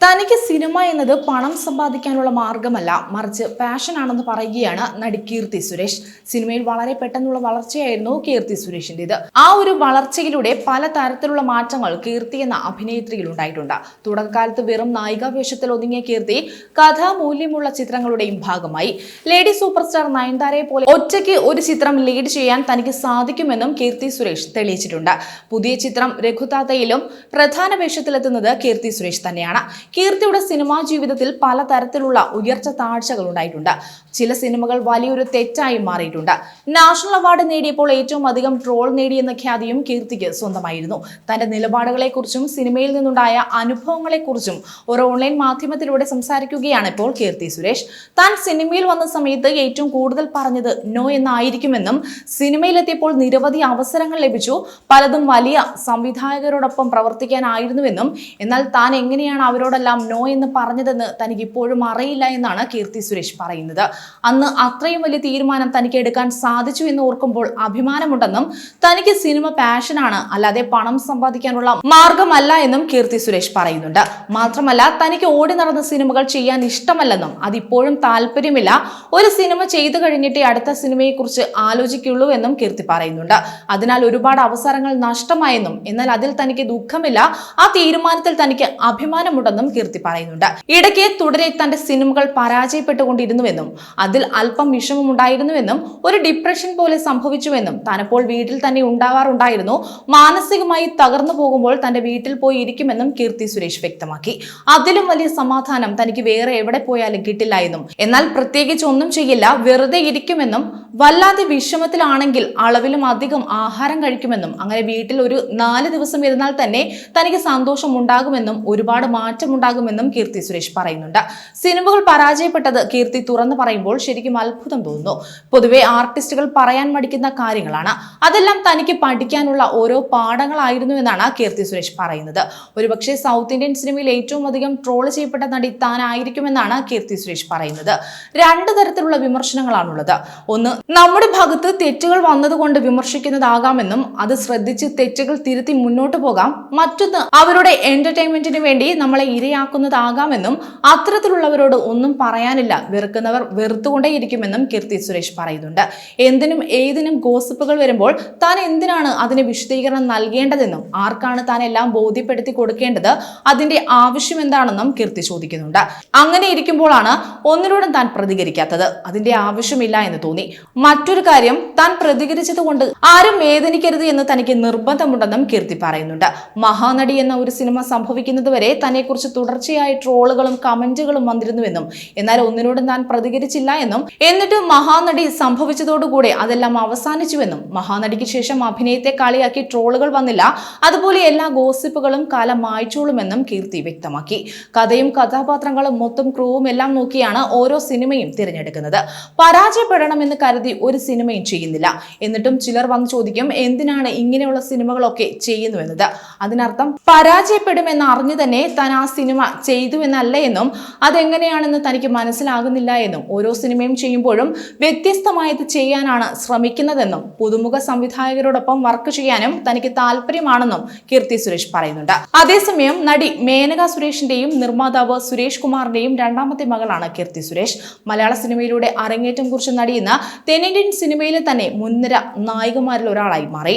തനിക്ക് സിനിമ എന്നത് പണം സമ്പാദിക്കാനുള്ള മാർഗമല്ല. മറിച്ച് പാഷൻ ആണെന്ന് പറയുകയാണ് നടി കീർത്തി സുരേഷ്. സിനിമയിൽ വളരെ പെട്ടെന്നുള്ള വളർച്ചയായിരുന്നു കീർത്തി സുരേഷിന്റെത് ആ ഒരു വളർച്ചയിലൂടെ പല തരത്തിലുള്ള മാറ്റങ്ങൾ കീർത്തി എന്ന അഭിനേത്രിയിൽ ഉണ്ടായിട്ടുണ്ട്. തുടക്കകാലത്ത് വെറും നായികാ വേഷത്തിൽ ഒതുങ്ങിയ കീർത്തി കഥാമൂല്യമുള്ള ചിത്രങ്ങളുടെയും ഭാഗമായി. ലേഡി സൂപ്പർ സ്റ്റാർ നയൻതാരയെ പോലെ ഒറ്റയ്ക്ക് ഒരു ചിത്രം ലീഡ് ചെയ്യാൻ തനിക്ക് സാധിക്കുമെന്നും കീർത്തി സുരേഷ് തെളിയിച്ചിട്ടുണ്ട്. പുതിയ ചിത്രം രഘുതാത്തയിലും പ്രധാന വേഷത്തിലെത്തുന്നത് കീർത്തി സുരേഷ് തന്നെയാണ്. കീർത്തിയുടെ സിനിമാ ജീവിതത്തിൽ പലതരത്തിലുള്ള ഉയർച്ച താഴ്ചകൾ ഉണ്ടായിട്ടുണ്ട്. ചില സിനിമകൾ വലിയൊരു തെറ്റായി മാറിയിട്ടുണ്ട്. നാഷണൽ അവാർഡ് നേടിയപ്പോൾ ഏറ്റവും അധികം ട്രോൾ നേടിയെന്ന ഖ്യാതിയും കീർത്തിക്ക് സ്വന്തമായിരുന്നു. തന്റെ നിലപാടുകളെക്കുറിച്ചും സിനിമയിൽ നിന്നുണ്ടായ അനുഭവങ്ങളെക്കുറിച്ചും ഒരു ഓൺലൈൻ മാധ്യമത്തിലൂടെ സംസാരിക്കുകയാണ് ഇപ്പോൾ കീർത്തി സുരേഷ്. താൻ സിനിമയിൽ വന്ന സമയത്ത് ഏറ്റവും കൂടുതൽ പറഞ്ഞത് നോ എന്നായിരിക്കുമെന്നും സിനിമയിലെത്തിയപ്പോൾ നിരവധി അവസരങ്ങൾ ലഭിച്ചു പലതും വലിയ സംവിധായകരോടൊപ്പം പ്രവർത്തിക്കാനായിരുന്നുവെന്നും എന്നാൽ താൻ എങ്ങനെയാണ് അവരോടെല്ലാം നോ എന്ന് പറഞ്ഞതെന്ന് തനിക്ക് ഇപ്പോഴും അറിയില്ല എന്നാണ് കീർത്തി സുരേഷ് പറയുന്നത്. അന്ന് അത്രയും വലിയ തീരുമാനം തനിക്ക് എടുക്കാൻ സാധിച്ചു എന്ന് ഓർക്കുമ്പോൾ അഭിമാനമുണ്ടെന്നും തനിക്ക് സിനിമ പാഷനാണ് അല്ലാതെ പണം സമ്പാദിക്കാനുള്ള മാർഗമല്ല എന്നും കീർത്തി സുരേഷ് പറയുന്നുണ്ട്. മാത്രമല്ല തനിക്ക് ഓടി നടന്ന സിനിമകൾ ചെയ്യാൻ ഇഷ്ടമല്ലെന്നും അതിപ്പോഴും താല്പര്യമില്ല. ഒരു സിനിമ ചെയ്തു കഴിഞ്ഞിട്ടേ അടുത്ത സിനിമയെ കുറിച്ച് ആലോചിക്കുള്ളൂ എന്നും കീർത്തി പറയുന്നുണ്ട്. അതിനാൽ ഒരുപാട് അവസരങ്ങൾ നഷ്ടമായെന്നും എന്നാൽ അതിൽ തനിക്ക് ദുഃഖമില്ല. ആ തീരുമാനത്തിൽ തനിക്ക് അഭിമാനമുണ്ടെന്നും കീർത്തി പറയുന്നുണ്ട്. ഇടയ്ക്ക് തുടരെ തന്റെ സിനിമകൾ പരാജയപ്പെട്ടുകൊണ്ടിരുന്നുവെന്നും അതിൽ അല്പം വിഷമമുണ്ടായിരുന്നുവെന്നും ഒരു ഡിപ്രഷൻ പോലെ സംഭവിച്ചുവെന്നും താനപ്പോൾ വീട്ടിൽ തന്നെ ഉണ്ടാവാറുണ്ടായിരുന്നു. മാനസികമായി തകർന്നു പോകുമ്പോൾ തന്റെ വീട്ടിൽ പോയി ഇരിക്കുമെന്നും കീർത്തി സുരേഷ് വ്യക്തമാക്കി. അതിലും വലിയ സമാധാനം തനിക്ക് വേറെ എവിടെ പോയാലും കിട്ടില്ല എന്നും എന്നാൽ പ്രത്യേകിച്ച് ഒന്നും ചെയ്യില്ല വെറുതെ ഇരിക്കുമെന്നും വല്ലാതെ വിഷമത്തിലാണെങ്കിൽ അളവിലും അധികം ആഹാരം കഴിക്കുമെന്നും അങ്ങനെ വീട്ടിൽ ഒരു നാല് ദിവസം ഇരുന്നാൽ തന്നെ തനിക്ക് സന്തോഷം ഉണ്ടാകുമെന്നും ഒരുപാട് മാറ്റം ഉണ്ടാകുമെന്നും കീർത്തി സുരേഷ് പറയുന്നുണ്ട്. സിനിമകൾ പരാജയപ്പെട്ടത് കീർത്തി തുറന്നു പറയുമ്പോൾ ശരിക്കും അത്ഭുതം തോന്നുന്നു. പൊതുവെ ആർട്ടിസ്റ്റുകൾ പറയാൻ മടിക്കുന്ന കാര്യങ്ങളാണ്. അതെല്ലാം തനിക്ക് പഠിക്കാനുള്ള ഓരോ പാഠങ്ങളായിരുന്നു എന്നാണ് കീർത്തി സുരേഷ് പറയുന്നത്. ഒരുപക്ഷെ സൗത്ത് ഇന്ത്യൻ സിനിമയിൽ ഏറ്റവും അധികം ട്രോൾ ചെയ്യപ്പെട്ട നടി താനായിരിക്കുമെന്നാണ് കീർത്തി സുരേഷ് പറയുന്നത്. രണ്ട് തരത്തിലുള്ള വിമർശനങ്ങളാണുള്ളത്. ഒന്ന് നമ്മുടെ ഭാഗത്ത് തെറ്റുകൾ വന്നതുകൊണ്ട് വിമർശിക്കുന്നതാകാമെന്നും അത് ശ്രദ്ധിച്ച് തെറ്റുകൾ തിരുത്തി മുന്നോട്ട് പോകാം. മറ്റൊന്ന് അവരുടെ എന്റർടൈൻമെന്റിന് വേണ്ടി നമ്മളെ ഇരയാക്കുന്നതാകാമെന്നും അത്തരത്തിലുള്ളവരോട് ഒന്നും പറയാനില്ല. വെറുക്കുന്നവർ വെറുത്തുകൊണ്ടേയിരിക്കുമെന്നും കീർത്തി സുരേഷ് പറയുന്നുണ്ട്. എന്തിനും ഏതിനും ഗോസിപ്പുകൾ വരുമ്പോൾ താൻ എന്തിനാണ് അതിന് വിശദീകരണം നൽകേണ്ടതെന്നും ആർക്കാണ് താൻ എല്ലാം ബോധ്യപ്പെടുത്തി കൊടുക്കേണ്ടത് അതിന്റെ ആവശ്യം എന്താണെന്നും കീർത്തി ചോദിക്കുന്നുണ്ട്. അങ്ങനെ ഇരിക്കുമ്പോഴാണ് ഒന്നിനോടും താൻ പ്രതികരിക്കാത്തത്. അതിന്റെ ആവശ്യമില്ല എന്ന് തോന്നി. മറ്റൊരു കാര്യം താൻ പ്രതികരിച്ചത് കൊണ്ട് ആരും വേദനിക്കരുത് എന്ന് തനിക്ക് നിർബന്ധമുണ്ടെന്നും കീർത്തി പറയുന്നുണ്ട്. മഹാനടി എന്ന ഒരു സിനിമ സംഭവിക്കുന്നത് വരെ തന്നെക്കുറിച്ച് തുടർച്ചയായി ട്രോളുകളും കമന്റുകളും വന്നിരുന്നുവെന്നും എന്നാൽ ഒന്നിനോടും താൻ പ്രതികരിച്ചില്ല എന്നും. എന്നിട്ട് മഹാനടി സംഭവിച്ചതോടുകൂടെ അതെല്ലാം അവസാനിച്ചുവെന്നും. മഹാനടിക്ക് ശേഷം അഭിനയത്തെ കളിയാക്കി ട്രോളുകൾ വന്നില്ല. അതുപോലെ എല്ലാ ഗോസിപ്പുകളും കാലം മായ്ച്ചോളുമെന്നും കീർത്തി വ്യക്തമാക്കി. കഥയും കഥാപാത്രങ്ങളും മൊത്തം ക്രൂവും എല്ലാം നോക്കിയാണ് ഓരോ സിനിമയും തിരഞ്ഞെടുക്കുന്നത്. പരാജയപ്പെടണമെന്ന് കരുതി ഒരു സിനിമയും ചെയ്യുന്നില്ല. എന്നിട്ടും ചിലർ വന്ന് ചോദിക്കും എന്തിനാണ് ഇങ്ങനെയുള്ള സിനിമകളൊക്കെ ചെയ്യുന്നു ചെയ്യുന്നുവെന്നത്? അതിനർത്ഥം പരാജയപ്പെടുമെന്ന് അറിഞ്ഞു തന്നെ താൻ ആ സിനിമ ചെയ്തു എന്നല്ല എന്നും അതെങ്ങനെയാണെന്ന് തനിക്ക് മനസ്സിലാകുന്നില്ല എന്നും ഓരോ സിനിമയും ചെയ്യുമ്പോഴും വ്യത്യസ്തമായത് ചെയ്യാനാണ് ശ്രമിക്കുന്നതെന്നും പുതുമുഖ സംവിധായകരോടൊപ്പം വർക്ക് ചെയ്യാനും തനിക്ക് താല്പര്യമാണെന്നും കീർത്തി സുരേഷ് പറയുന്നുണ്ട്. അതേസമയം നടി മേനക സുരേഷിന്റെയും നിർമ്മാതാവ് സുരേഷ് കുമാറിന്റെയും രണ്ടാമത്തെ മകളാണ് കീർത്തി സുരേഷ്. മലയാള സിനിമയിലൂടെ അരങ്ങേറ്റം കുറിച്ച് നടിയുന്ന തെന്നിന്ത്യൻ സിനിമയിലെ തന്നെ മുൻനിര നായികമാരിൽ ഒരാളായി മാറി.